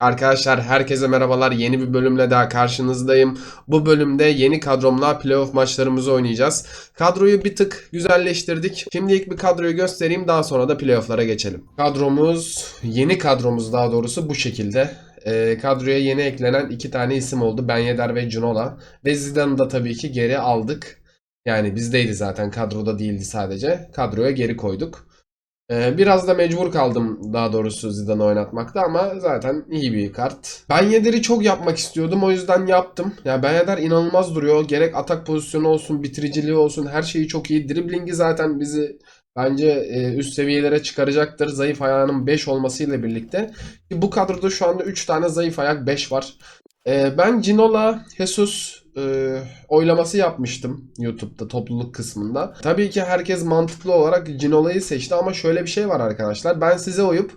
Arkadaşlar herkese merhabalar. Yeni bir bölümle daha karşınızdayım. Bu bölümde yeni kadromla playoff maçlarımızı oynayacağız. Kadroyu bir tık güzelleştirdik. Şimdi ilk bir kadroyu göstereyim daha sonra da playofflara geçelim. Kadromuz, yeni kadromuz daha doğrusu bu şekilde. Ee, kadroya yeni eklenen iki tane isim oldu. Ben Yedder ve Cunola. Ve Zidane'ı da tabii ki geri aldık. Yani bizdeydi zaten kadroda değildi sadece. Kadroya geri koyduk. Ee, biraz da mecbur kaldım daha doğrusu Zidane'ı oynatmakta ama zaten iyi bir kart. Ben Yedder'i çok yapmak istiyordum o yüzden yaptım. Ya Ben Yedder inanılmaz duruyor. Gerek atak pozisyonu olsun, bitiriciliği olsun her şeyi çok iyi. Driblingi zaten bizi bence e, üst seviyelere çıkaracaktır. Zayıf ayağının 5 olmasıyla birlikte. Bu kadroda şu anda 3 tane zayıf ayak 5 var. Ee, ben Ginola, Jesus e, oylaması yapmıştım YouTube'da topluluk kısmında. Tabii ki herkes mantıklı olarak Ginola'yı seçti ama şöyle bir şey var arkadaşlar. Ben size uyup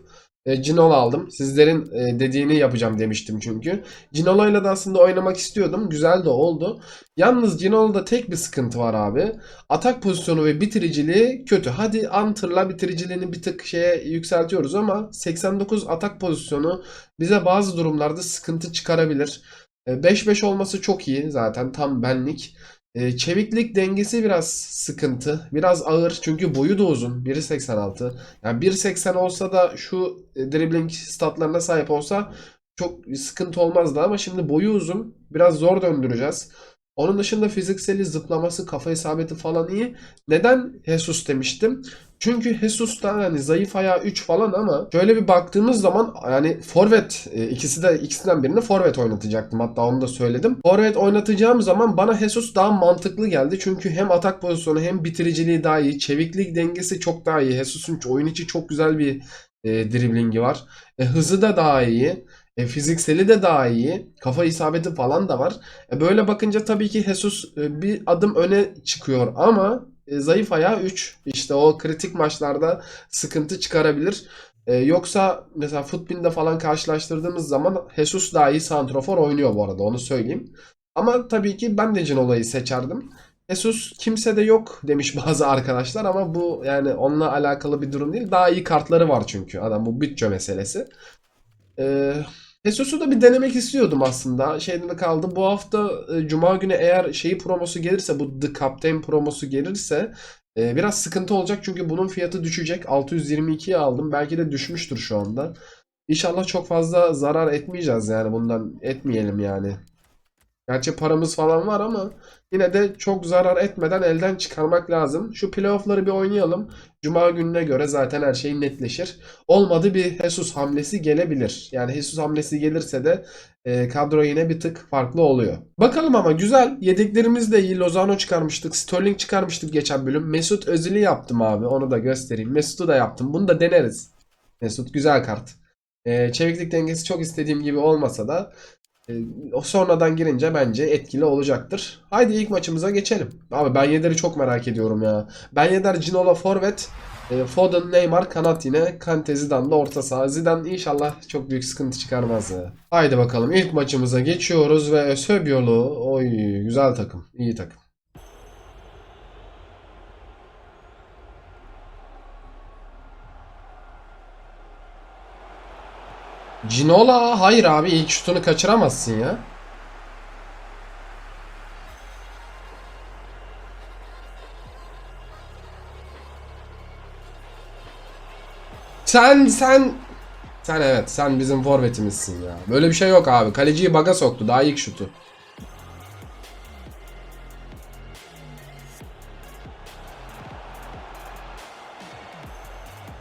e, Ginola aldım. Sizlerin e, dediğini yapacağım demiştim çünkü. Ginola'yla da aslında oynamak istiyordum. Güzel de oldu. Yalnız Ginola'da tek bir sıkıntı var abi. Atak pozisyonu ve bitiriciliği kötü. Hadi Antır'la bitiriciliğini bir tık şeye yükseltiyoruz ama 89 atak pozisyonu bize bazı durumlarda sıkıntı çıkarabilir. E, 5-5 olması çok iyi zaten tam benlik. E, Çeviklik dengesi biraz sıkıntı. Biraz ağır çünkü boyu da uzun. 1.86. Yani 1.80 olsa da şu e, dribbling statlarına sahip olsa çok sıkıntı olmazdı ama şimdi boyu uzun. Biraz zor döndüreceğiz. Onun dışında fizikseli zıplaması, kafa isabeti falan iyi. Neden Jesus demiştim? Çünkü Jesus da hani zayıf ayağı 3 falan ama şöyle bir baktığımız zaman yani forvet e, ikisi de ikisinden birini forvet oynatacaktım hatta onu da söyledim. Forvet oynatacağım zaman bana Jesus daha mantıklı geldi. Çünkü hem atak pozisyonu hem bitiriciliği daha iyi. Çeviklik dengesi çok daha iyi. Jesus'un oyun içi çok güzel bir e, driblingi var. E, hızı da daha iyi. E, fizikseli de daha iyi. Kafa isabeti falan da var. E, böyle bakınca tabii ki Jesus e, bir adım öne çıkıyor ama e, zayıf ayağı 3. İşte o kritik maçlarda sıkıntı çıkarabilir. E, yoksa mesela Futbin'de falan karşılaştırdığımız zaman Jesus daha iyi santrofor oynuyor bu arada onu söyleyeyim. Ama tabii ki ben de Cinola'yı seçerdim. Jesus kimse de yok demiş bazı arkadaşlar ama bu yani onunla alakalı bir durum değil. Daha iyi kartları var çünkü adam bu bütçe meselesi. Ee, Jesus'u da bir denemek istiyordum aslında. Şeyde kaldı? Bu hafta e, Cuma günü eğer şeyi promosu gelirse bu The Captain promosu gelirse e, biraz sıkıntı olacak çünkü bunun fiyatı düşecek. 622'ye aldım. Belki de düşmüştür şu anda. İnşallah çok fazla zarar etmeyeceğiz yani bundan etmeyelim yani. Gerçi paramız falan var ama yine de çok zarar etmeden elden çıkarmak lazım. Şu playoff'ları bir oynayalım. Cuma gününe göre zaten her şey netleşir. Olmadı bir Jesus hamlesi gelebilir. Yani Jesus hamlesi gelirse de e, kadro yine bir tık farklı oluyor. Bakalım ama güzel. Yedeklerimiz de iyi. Lozano çıkarmıştık. Sterling çıkarmıştık geçen bölüm. Mesut Özil'i yaptım abi. Onu da göstereyim. Mesut'u da yaptım. Bunu da deneriz. Mesut güzel kart. E, çeviklik dengesi çok istediğim gibi olmasa da o sonradan girince bence etkili olacaktır. Haydi ilk maçımıza geçelim. Abi Ben Yedder'i çok merak ediyorum ya. Ben Yedder, Ginola forvet, e, Foden, Neymar kanat yine. Kante, Zidane da orta saha. Zidane inşallah çok büyük sıkıntı çıkarmaz ya. Haydi bakalım ilk maçımıza geçiyoruz ve Ösöbyolu. Oy güzel takım. iyi takım. Ginola hayır abi ilk şutunu kaçıramazsın ya. Sen sen sen evet sen bizim forvetimizsin ya. Böyle bir şey yok abi. Kaleciyi baga soktu daha ilk şutu.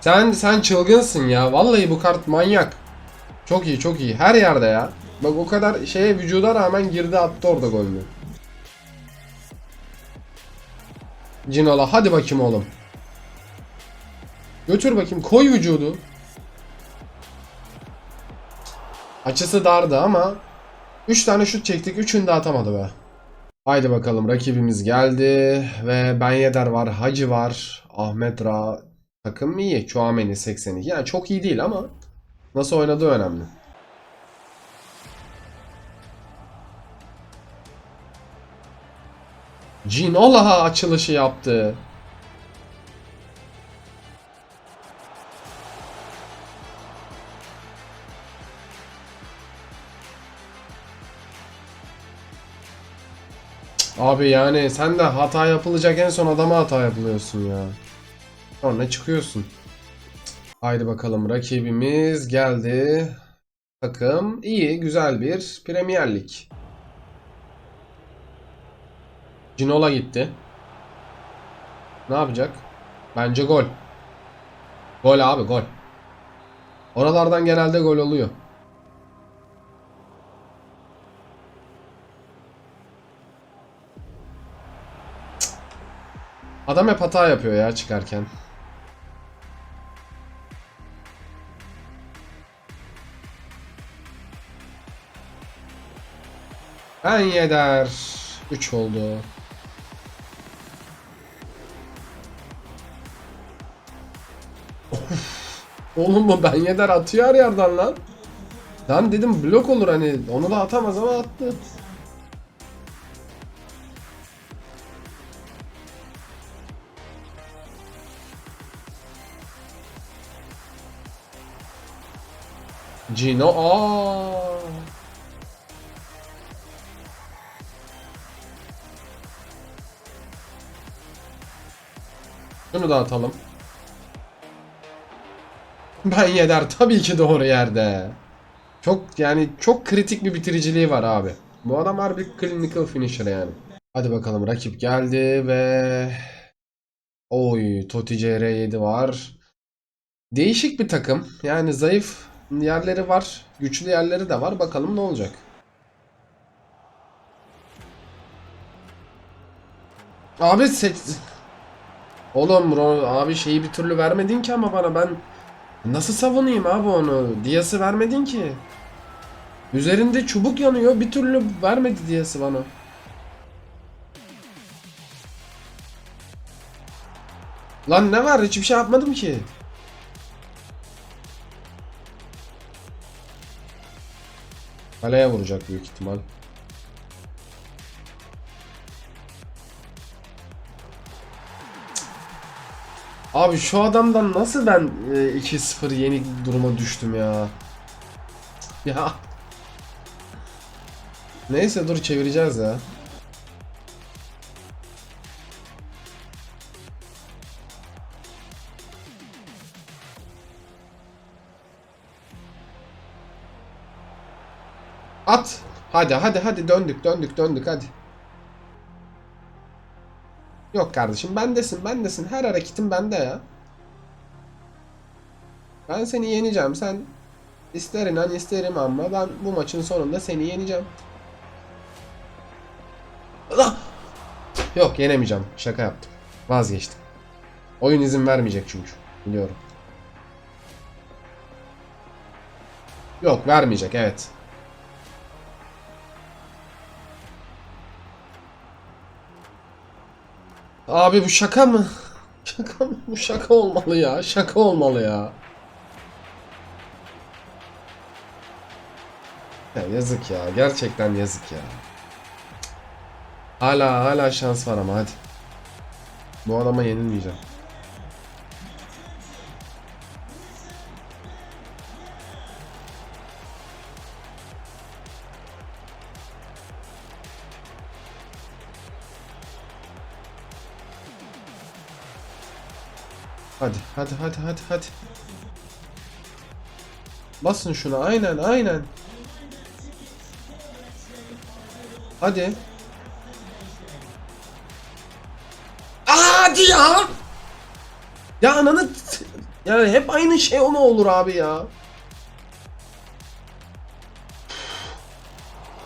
Sen sen çılgınsın ya. Vallahi bu kart manyak. Çok iyi çok iyi. Her yerde ya. Bak o kadar şeye vücuda rağmen girdi attı orada golünü. Cinola hadi bakayım oğlum. Götür bakayım koy vücudu. Açısı dardı ama 3 tane şut çektik 3'ünü de atamadı be. Haydi bakalım rakibimiz geldi ve Ben Yedder var, Hacı var, Ahmet Ra takım iyi. Chouameni 82. Yani çok iyi değil ama Nasıl oynadığı önemli. Ginola açılışı yaptı. Abi yani sen de hata yapılacak en son adama hata yapılıyorsun ya. Sonra çıkıyorsun. Haydi bakalım rakibimiz geldi. Takım iyi güzel bir Premier Lig. Ginola gitti. Ne yapacak? Bence gol. Gol abi gol. Oralardan genelde gol oluyor. Adam hep hata yapıyor ya çıkarken. Ben yeder. 3 oldu. Oğlum bu ben yeder atıyor her yerden lan. Lan dedim blok olur hani onu da atamaz ama attı. Gino aa. Şunu da atalım. Ben yeder tabii ki doğru yerde. Çok yani çok kritik bir bitiriciliği var abi. Bu adam harbi clinical finisher yani. Hadi bakalım rakip geldi ve Oy Totti CR7 var. Değişik bir takım. Yani zayıf yerleri var. Güçlü yerleri de var. Bakalım ne olacak. Abi se- Oğlum Ro- abi şeyi bir türlü vermedin ki ama bana ben nasıl savunayım abi onu? Diyası vermedin ki. Üzerinde çubuk yanıyor bir türlü vermedi diyası bana. Lan ne var hiçbir şey yapmadım ki. Kaleye vuracak büyük ihtimal. Abi şu adamdan nasıl ben e, 2-0 yenik duruma düştüm ya. Ya. Neyse dur çevireceğiz ya. At. Hadi hadi hadi döndük döndük döndük hadi. Yok kardeşim bendesin bendesin. Her hareketin bende ya. Ben seni yeneceğim. Sen ister inan isterim ama ben bu maçın sonunda seni yeneceğim. Allah! Yok yenemeyeceğim. Şaka yaptım. Vazgeçtim. Oyun izin vermeyecek çünkü. Biliyorum. Yok vermeyecek evet. Abi bu şaka mı? Şaka mı? Bu şaka olmalı ya. Şaka olmalı ya. Ya yazık ya. Gerçekten yazık ya. Hala hala şans var ama hadi. Bu adama yenilmeyeceğim. Hadi hadi hadi hadi hadi. Basın şuna aynen aynen. Hadi. Hadi ya. Ya ananı yani hep aynı şey o mu olur abi ya?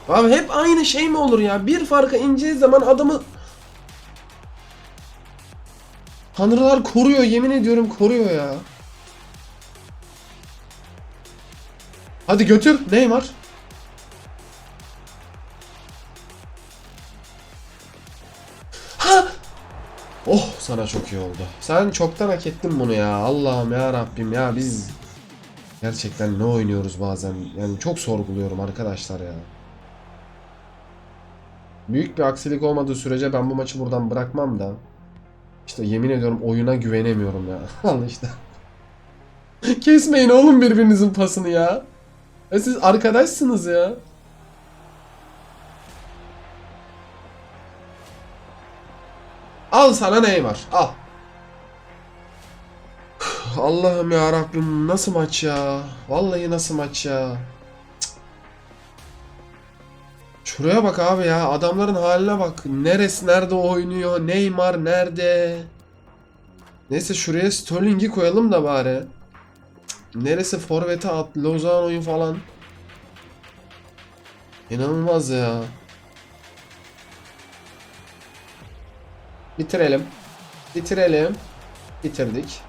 Abi hep aynı şey mi olur ya? Bir farka ineceği zaman adamı Tanrılar koruyor yemin ediyorum koruyor ya. Hadi götür Neymar. Ha! Oh sana çok iyi oldu. Sen çoktan hak ettin bunu ya. Allah'ım ya Rabbim ya biz gerçekten ne oynuyoruz bazen. Yani çok sorguluyorum arkadaşlar ya. Büyük bir aksilik olmadığı sürece ben bu maçı buradan bırakmam da. İşte yemin ediyorum oyuna güvenemiyorum ya. Al işte. Kesmeyin oğlum birbirinizin pasını ya. ya siz arkadaşsınız ya. Al sana Neymar. Al. Allah'ım ya Rabbim nasıl maç ya? Vallahi nasıl maç ya? Şuraya bak abi ya. Adamların haline bak. Neresi nerede oynuyor? Neymar nerede? Neyse şuraya Sterling'i koyalım da bari. Neresi forvete at, Lozano'yu falan. İnanılmaz ya. Bitirelim. Bitirelim. Bitirdik.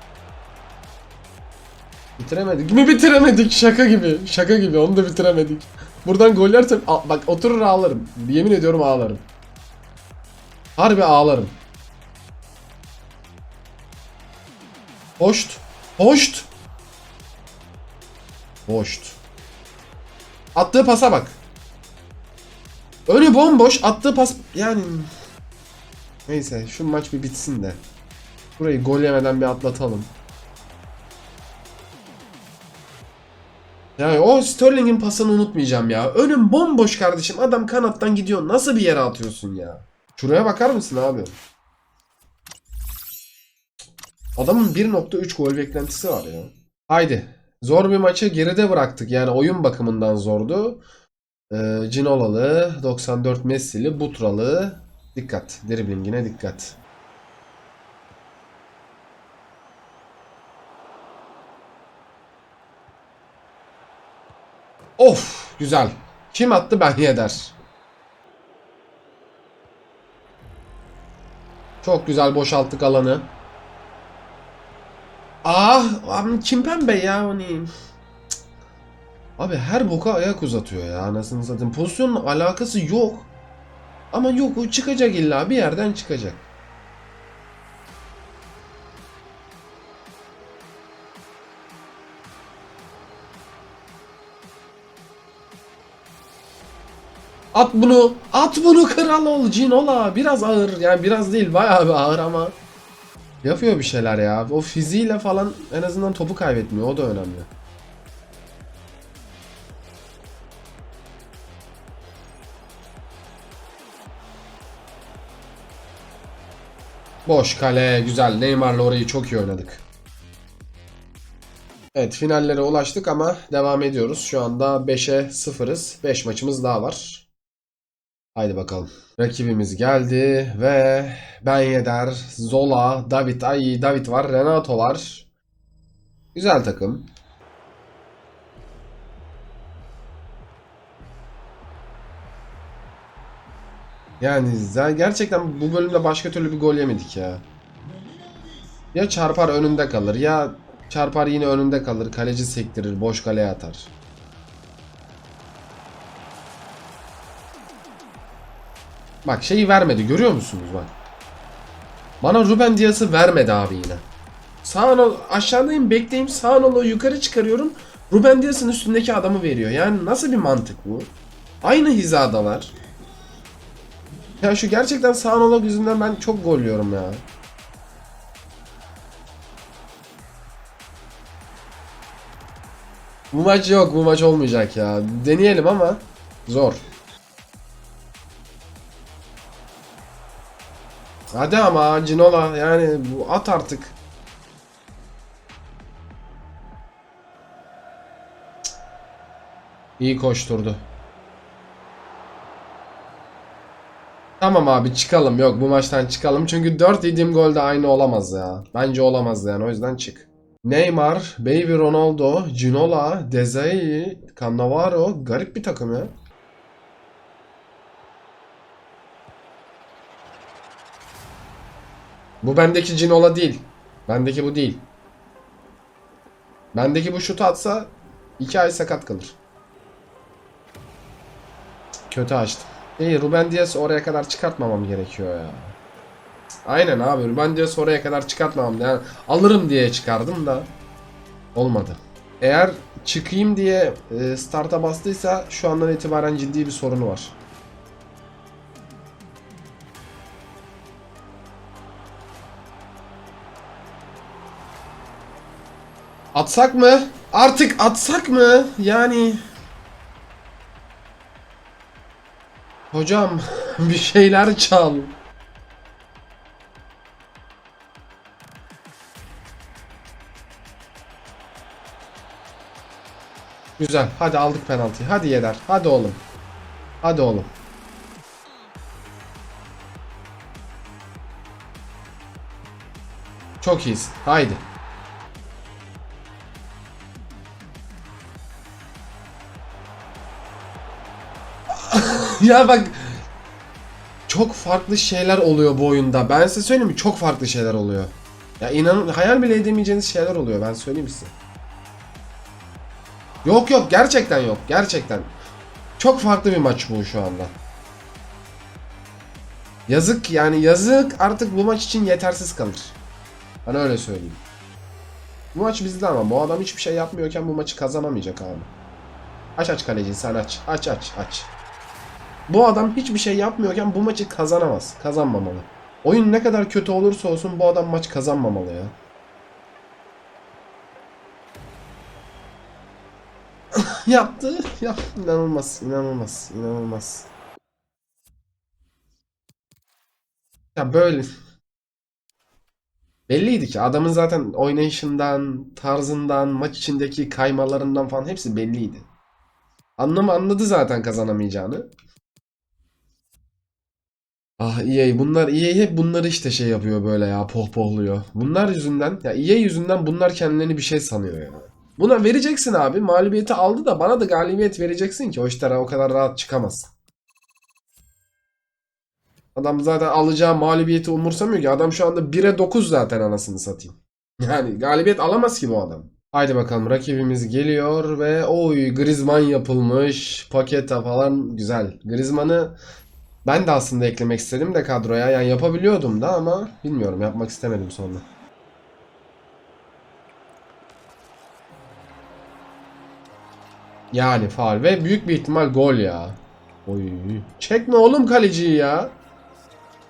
Bitiremedik mi bitiremedik şaka gibi şaka gibi onu da bitiremedik. Buradan gol yersem bak oturur ağlarım. Yemin ediyorum ağlarım. Harbi ağlarım. Hoşt. Hoşt. Hoşt. Attığı pasa bak. Önü bomboş attığı pas yani Neyse şu maç bir bitsin de. Burayı gol yemeden bir atlatalım. Yani o Sterling'in pasını unutmayacağım ya. Önüm bomboş kardeşim. Adam kanattan gidiyor. Nasıl bir yere atıyorsun ya? Şuraya bakar mısın abi? Adamın 1.3 gol beklentisi var ya. Haydi. Zor bir maçı geride bıraktık. Yani oyun bakımından zordu. Ee, Cinolalı, 94 Messi'li, Butralı. Dikkat. Driblingine dikkat. Of güzel. Kim attı ben yeder. Çok güzel boşalttık alanı. Ah abi Kimpembe ya hani. Abi her boka ayak uzatıyor ya anasını satayım. Pozisyonun alakası yok. Ama yok o çıkacak illa bir yerden çıkacak. At bunu. At bunu kral ol Cinola. Biraz ağır. Yani biraz değil bayağı bir ağır ama. Yapıyor bir şeyler ya. O fiziğiyle falan en azından topu kaybetmiyor. O da önemli. Boş kale. Güzel. Neymar'la orayı çok iyi oynadık. Evet finallere ulaştık ama devam ediyoruz. Şu anda 5'e 0'ız. 5 maçımız daha var. Haydi bakalım. Rakibimiz geldi ve Ben Yedder, Zola, David, ay David var, Renato var. Güzel takım. Yani gerçekten bu bölümde başka türlü bir gol yemedik ya. Ya çarpar önünde kalır ya çarpar yine önünde kalır. Kaleci sektirir, boş kaleye atar. Bak şeyi vermedi görüyor musunuz bak. Bana Ruben Dias'ı vermedi abi yine. Sağ ol aşağıdayım bekleyeyim sağ ol yukarı çıkarıyorum. Ruben Dias'ın üstündeki adamı veriyor. Yani nasıl bir mantık bu? Aynı hizadalar. Ya şu gerçekten Sağnolog yüzünden ben çok golluyorum ya. Bu maç yok, bu maç olmayacak ya. Deneyelim ama zor. Hadi ama Cinola yani bu at artık. İyi koşturdu. Tamam abi çıkalım. Yok bu maçtan çıkalım. Çünkü 4 yediğim gol de aynı olamaz ya. Bence olamaz yani. O yüzden çık. Neymar, Baby Ronaldo, Ginola, Dezai, Cannavaro. Garip bir takım ya. Bu bendeki Ginola değil. Bendeki bu değil. Bendeki bu şutu atsa 2 ay sakat kalır. Kötü açtım. İyi Ruben Dias oraya kadar çıkartmamam gerekiyor ya. Aynen abi Ruben Dias oraya kadar çıkartmamam. Yani alırım diye çıkardım da olmadı. Eğer çıkayım diye e, starta bastıysa şu andan itibaren ciddi bir sorunu var. Atsak mı? Artık atsak mı? Yani... Hocam bir şeyler çal. Güzel. Hadi aldık penaltıyı. Hadi Yeder. Hadi oğlum. Hadi oğlum. Çok iyisin. Haydi. Ya bak çok farklı şeyler oluyor bu oyunda. Ben size söyleyeyim mi? Çok farklı şeyler oluyor. Ya inanın hayal bile edemeyeceğiniz şeyler oluyor. Ben söyleyeyim size. Yok yok gerçekten yok. Gerçekten. Çok farklı bir maç bu şu anda. Yazık yani yazık artık bu maç için yetersiz kalır. Ben öyle söyleyeyim. Bu maç bizde ama bu adam hiçbir şey yapmıyorken bu maçı kazanamayacak abi. Aç aç kaleci sen aç. Aç aç aç. Bu adam hiçbir şey yapmıyorken bu maçı kazanamaz. Kazanmamalı. Oyun ne kadar kötü olursa olsun bu adam maç kazanmamalı ya. Yaptı. Yaptı. İnanılmaz. inanılmaz, inanılmaz. Ya böyle. Belliydi ki adamın zaten oynayışından, tarzından, maç içindeki kaymalarından falan hepsi belliydi. Anlamı anladı zaten kazanamayacağını. Ah EA bunlar EA hep bunları işte şey yapıyor böyle ya pohpohluyor. Bunlar yüzünden ya EA yüzünden bunlar kendilerini bir şey sanıyor ya. Buna vereceksin abi mağlubiyeti aldı da bana da galibiyet vereceksin ki o işlere o kadar rahat çıkamazsın. Adam zaten alacağı mağlubiyeti umursamıyor ki. Adam şu anda 1'e 9 zaten anasını satayım. Yani galibiyet alamaz ki bu adam. Haydi bakalım rakibimiz geliyor ve oy Griezmann yapılmış. Paketa falan güzel. Griezmann'ı ben de aslında eklemek istedim de kadroya. Yani yapabiliyordum da ama bilmiyorum yapmak istemedim sonra. Yani faul ve büyük bir ihtimal gol ya. Oy. Çekme oğlum kaleciyi ya.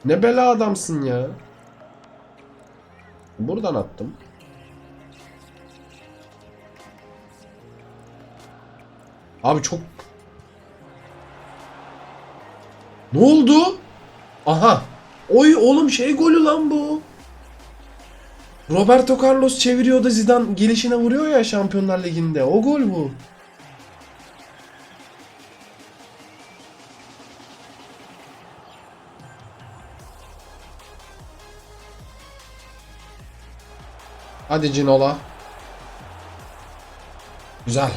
Ne bela adamsın ya. Buradan attım. Abi çok... Ne oldu? Aha. Oy oğlum şey golü lan bu. Roberto Carlos çeviriyor da Zidane gelişine vuruyor ya Şampiyonlar Ligi'nde. O gol bu. Hadi Cinola. Güzel.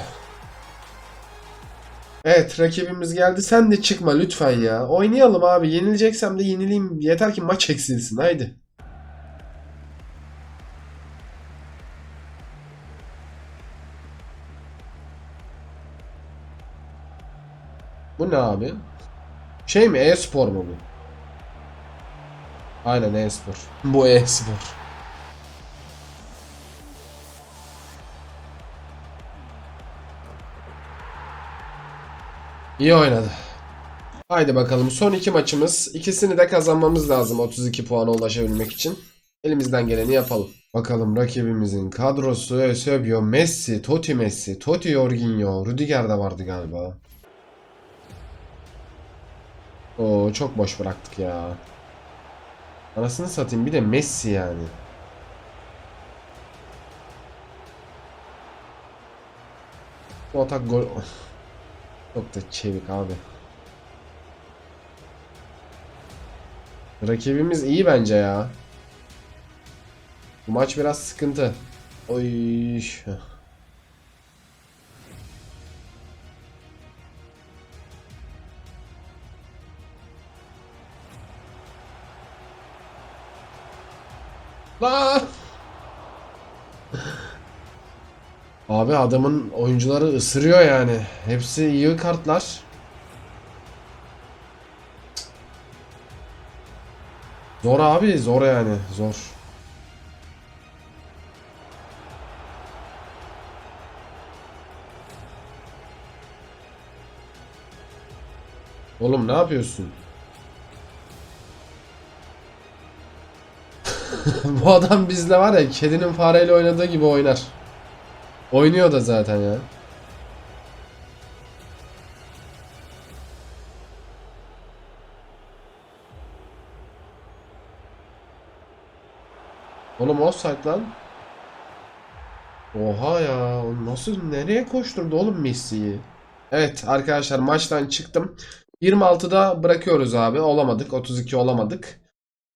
Evet rakibimiz geldi. Sen de çıkma lütfen ya. Oynayalım abi. Yenileceksem de yenileyim. Yeter ki maç eksilsin. Haydi. Bu ne abi? Şey mi? E-spor mu bu? Aynen e-spor. Bu e-spor. İyi oynadı. Haydi bakalım son iki maçımız. İkisini de kazanmamız lazım 32 puana ulaşabilmek için. Elimizden geleni yapalım. Bakalım rakibimizin kadrosu Eusebio, Messi, Totti Messi, Totti Jorginho, Rüdiger de vardı galiba. Oo çok boş bıraktık ya. Anasını satayım bir de Messi yani. Bu atak gol... Çok da çevik abi. Rakibimiz iyi bence ya. Bu maç biraz sıkıntı. Oy. La! Abi adamın oyuncuları ısırıyor yani. Hepsi iyi kartlar. Zor abi zor yani zor. Oğlum ne yapıyorsun? Bu adam bizle var ya kedinin fareyle oynadığı gibi oynar. Oynuyor da zaten ya. Oğlum offside lan. Oha ya. Nasıl nereye koşturdu oğlum Messi'yi? Evet arkadaşlar maçtan çıktım. 26'da bırakıyoruz abi. Olamadık. 32 olamadık.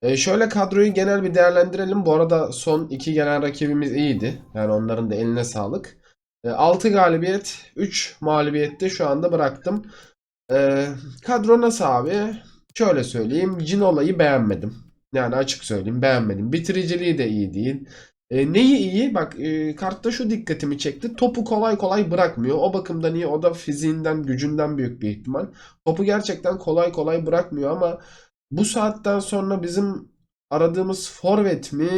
E, şöyle kadroyu genel bir değerlendirelim. Bu arada son iki genel rakibimiz iyiydi. Yani onların da eline sağlık. E, 6 galibiyet, 3 mağlubiyette şu anda bıraktım. E, kadro nasıl abi? Şöyle söyleyeyim. Cinola'yı beğenmedim. Yani açık söyleyeyim beğenmedim. Bitiriciliği de iyi değil. E, neyi iyi? Bak e, kartta şu dikkatimi çekti. Topu kolay kolay bırakmıyor. O bakımdan iyi. O da fiziğinden, gücünden büyük bir ihtimal. Topu gerçekten kolay kolay bırakmıyor ama bu saatten sonra bizim aradığımız forvet mi?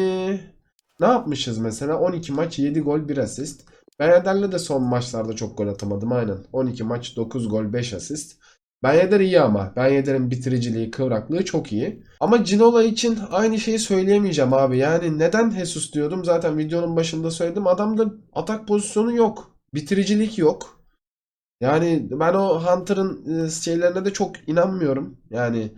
Ne yapmışız mesela? 12 maç 7 gol 1 asist. Ben Yedder'le de son maçlarda çok gol atamadım aynen. 12 maç 9 gol 5 asist. Ben iyi ama. Ben Yedder'in bitiriciliği, kıvraklığı çok iyi. Ama Ginola için aynı şeyi söyleyemeyeceğim abi. Yani neden Jesus diyordum? Zaten videonun başında söyledim. Adamda atak pozisyonu yok. Bitiricilik yok. Yani ben o Hunter'ın e, şeylerine de çok inanmıyorum. Yani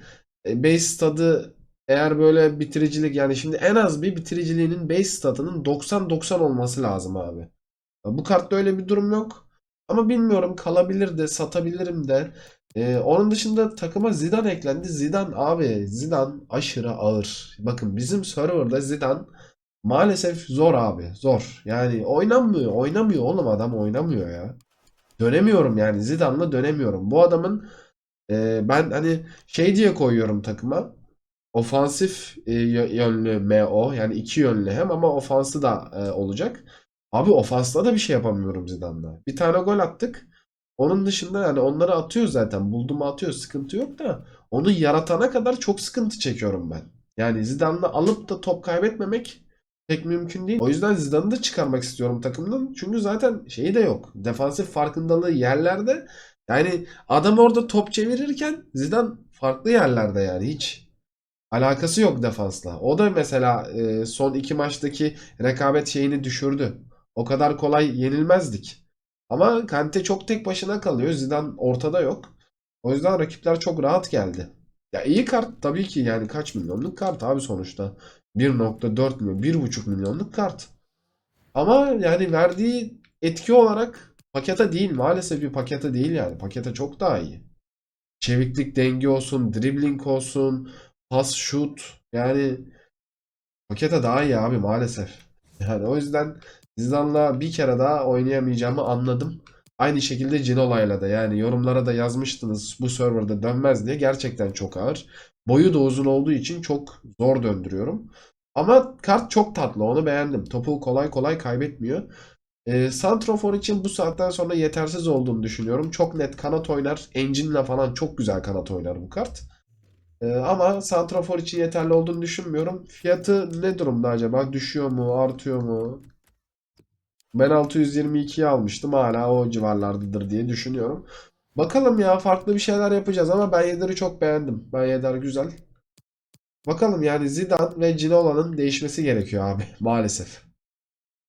base stadı eğer böyle bitiricilik yani şimdi en az bir bitiriciliğinin base statının 90-90 olması lazım abi. Bu kartta öyle bir durum yok. Ama bilmiyorum kalabilir de satabilirim de. Ee, onun dışında takıma Zidane eklendi. Zidane abi Zidane aşırı ağır. Bakın bizim serverda Zidane maalesef zor abi zor. Yani oynamıyor oynamıyor oğlum adam oynamıyor ya. Dönemiyorum yani Zidane'la dönemiyorum. Bu adamın e, ben hani şey diye koyuyorum takıma. Ofansif e, yö- yönlü MO yani iki yönlü hem ama ofansı da e, olacak. Abi ofansla da bir şey yapamıyorum Zidane'la. Bir tane gol attık. Onun dışında yani onları atıyor zaten. Buldu mu atıyor. Sıkıntı yok da onu yaratana kadar çok sıkıntı çekiyorum ben. Yani Zidane'la alıp da top kaybetmemek pek mümkün değil. O yüzden Zidane'ı da çıkarmak istiyorum takımdan. Çünkü zaten şeyi de yok. Defansif farkındalığı yerlerde. Yani adam orada top çevirirken Zidane farklı yerlerde yani hiç alakası yok defansla. O da mesela e, son iki maçtaki rekabet şeyini düşürdü. O kadar kolay yenilmezdik. Ama Kante çok tek başına kalıyor. Zidane ortada yok. O yüzden rakipler çok rahat geldi. Ya iyi kart tabii ki yani kaç milyonluk kart abi sonuçta. 1.4 milyon, 1.5 milyonluk kart. Ama yani verdiği etki olarak pakete değil maalesef bir pakete değil yani. Pakete çok daha iyi. Çeviklik dengi olsun, dribbling olsun, pas şut yani pakete daha iyi abi maalesef. Yani o yüzden Zidane'la bir kere daha oynayamayacağımı anladım. Aynı şekilde Ginola'yla da yani yorumlara da yazmıştınız bu serverda dönmez diye. Gerçekten çok ağır. Boyu da uzun olduğu için çok zor döndürüyorum. Ama kart çok tatlı onu beğendim. Topu kolay kolay kaybetmiyor. E, Santrofor için bu saatten sonra yetersiz olduğunu düşünüyorum. Çok net kanat oynar. Engine'le falan çok güzel kanat oynar bu kart. E, ama Santrofor için yeterli olduğunu düşünmüyorum. Fiyatı ne durumda acaba? Düşüyor mu? Artıyor mu? Ben 622'yi almıştım. Hala o civarlardadır diye düşünüyorum. Bakalım ya farklı bir şeyler yapacağız ama ben Yedder'i çok beğendim. Ben Yedder güzel. Bakalım yani Zidane ve Ginola'nın değişmesi gerekiyor abi maalesef.